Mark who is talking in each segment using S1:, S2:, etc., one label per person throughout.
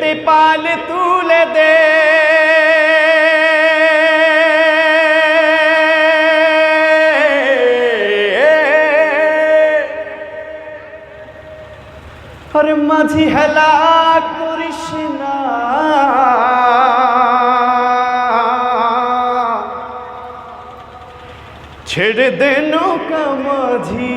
S1: দে পাল তুলে দে। আর মাঝি হেলা করিস না। ছেড়ে দে নৌকা মাঝি।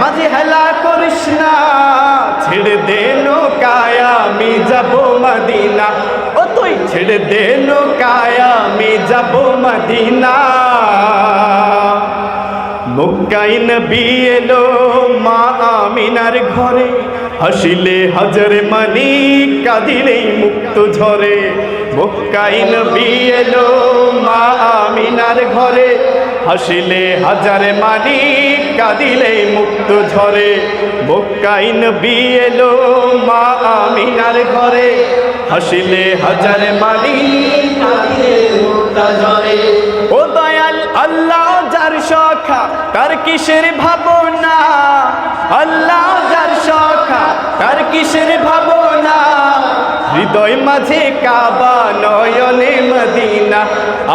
S1: মাঝি হেলা করিস না, ছেড়ে দে নৌকায় আমি যাব মদিনা। ও তুই, ছেড়ে দে নৌকায় আমি যাব মদিনা। মুক্কাইন বিয়েলো মা আমিনার ঘরে, হাসিলে হাজার মানি, কাঁদিলেই মুক্ত ঝরে। মুক্কাইন বিয়েলো মা আমিনার ঘরে হাসিলে হাজার মানি কাঁদিলে মুক্ত ঝরে। মুক্কাইন বিয়েলো মা আমিনার ঘরে। হাসিলে হাজার মানি কাঁদিলে মুক্ত ঝরে। ও দয়াল আল্লাহ যার সখা, তার কিসের ভাবনা? আল্লাহ যার সখা, তার কিসের ভাবনা? হৃদয় মাঝে কাবা মদিনা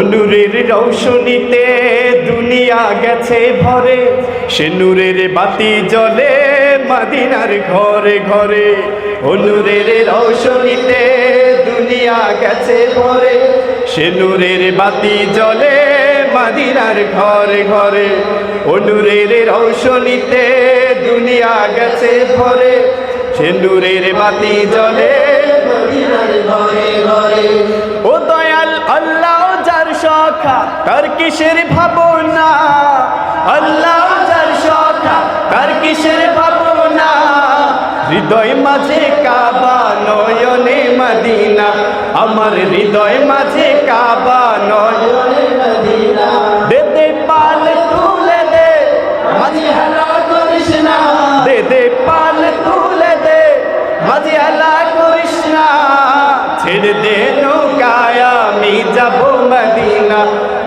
S1: অনুরের রৌশনীতে দুনিয়া গেছে ভরে। সে নূরের বাতি জ্বলে মাদিনার ঘরে ঘরে। অনুরের রৌশনীতে দুনিয়া গেছে ভরে। সে নূরের বাতি জ্বলে মাদিনার ঘরে ঘরে। অনুরের রৌশনীতে দুনিয়া গেছে ভরে। সে নূরের বাতি জ্বলে মদিনার ঘরে ঘরে। ও তার কিসের ভাবনা? আল্লাহ যার সখা, তার কিসের ভাবনা? হৃদয় মাঝে কাবা নয়নে মদিনা, আমার হৃদয় মাঝে কাবা নয়নে মদিনা। দে দে পাল তুলে দে মাঝে হেলা করিস না। দে দে পাল তুলে দে মাঝে হেলা করিস না। ছেড়ে দে